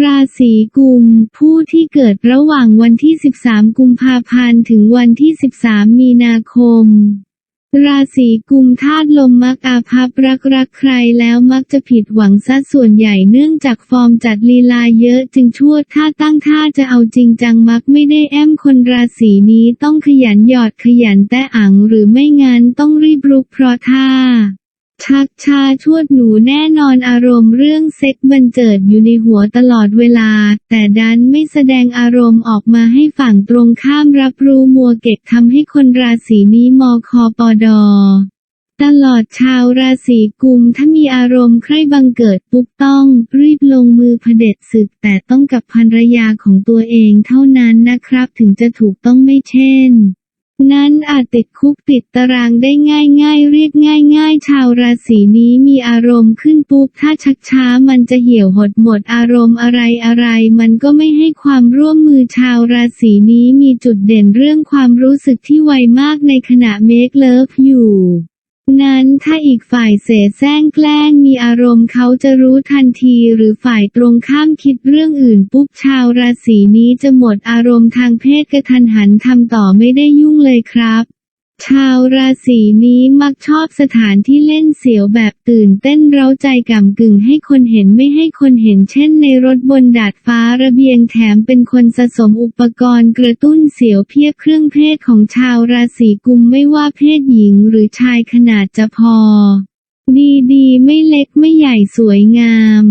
ราศีกุม ผู้ที่เกิดระหว่างวันที่ 13 กุมภาพันธ์ถึงวันที่ 13 มีนาคม ราศีกุมธาตุลมมักอาภัพรักรักใครแล้วมักจะผิดหวังซะส่วนใหญ่เนื่องจากฟอร์มจัดลีลาเยอะจึงชั่วถ้าตั้งท่าจะเอาจริงจังมักไม่ได้แอมคนราศีนี้ต้องขยันหยอดขยันแต่อังหรือไม่งั้นต้องรีบรุกเพราะท่า กชาชวดหนูแน่นอนอารมณ์เรื่องเซ็กบันเจิดอยู่ในหัวตลอดเวลา แต่ดันไม่แสดงอารมณ์ออกมาให้ฝั่งตรงข้ามรับรู้มัวเก็บทำให้คนราศีนี้มอคอปอดอตลอดชาวราศีกุมถ้ามีอารมณ์ใคร่บังเกิดปุ๊บต้องรีบลงมือเผด็จศึกแต่ต้องกับภรรยาของตัวเองเท่านั้นนะครับ ถึงจะถูกต้องไม่เช่น นั้นอาจติดคุกติดตารางได้ง่ายง่ายเรียกง่ายง่ายชาวราศีนี้มีอารมณ์ขึ้นปุ๊บถ้าชักช้ามันจะเหี่ยวหดหมดอารมณ์อะไรอะไรมันก็ไม่ให้ความร่วมมือชาวราศีนี้มีจุดเด่นเรื่องความรู้สึกที่ไวมากในขณะเมคเลิฟอยู่ นั้นถ้าอีกฝ่ายเสแสร้งแกล้งมีอารมณ์เขาจะรู้ทันทีหรือฝ่ายตรงข้ามคิดเรื่องอื่นปุ๊บชาวราศีนี้จะหมดอารมณ์ทางเพศกระทันหันทำต่อไม่ได้ยุ่งเลยครับ ชาวราศีนี้มักชอบสถานที่เล่นเสียวแบบตื่นเต้นเร้าใจก่ำกึ่งให้คนเห็นไม่ให้คนเห็นเช่นในรถบนดาดฟ้าระเบียงแถมเป็นคนสะสมอุปกรณ์กระตุ้นเสียวเพียบเครื่องเพศของชาวราศีกุมไม่ว่าเพศหญิงหรือชายขนาดจะพอ ดีดีๆไม่เล็กไม่ใหญ่สวยงาม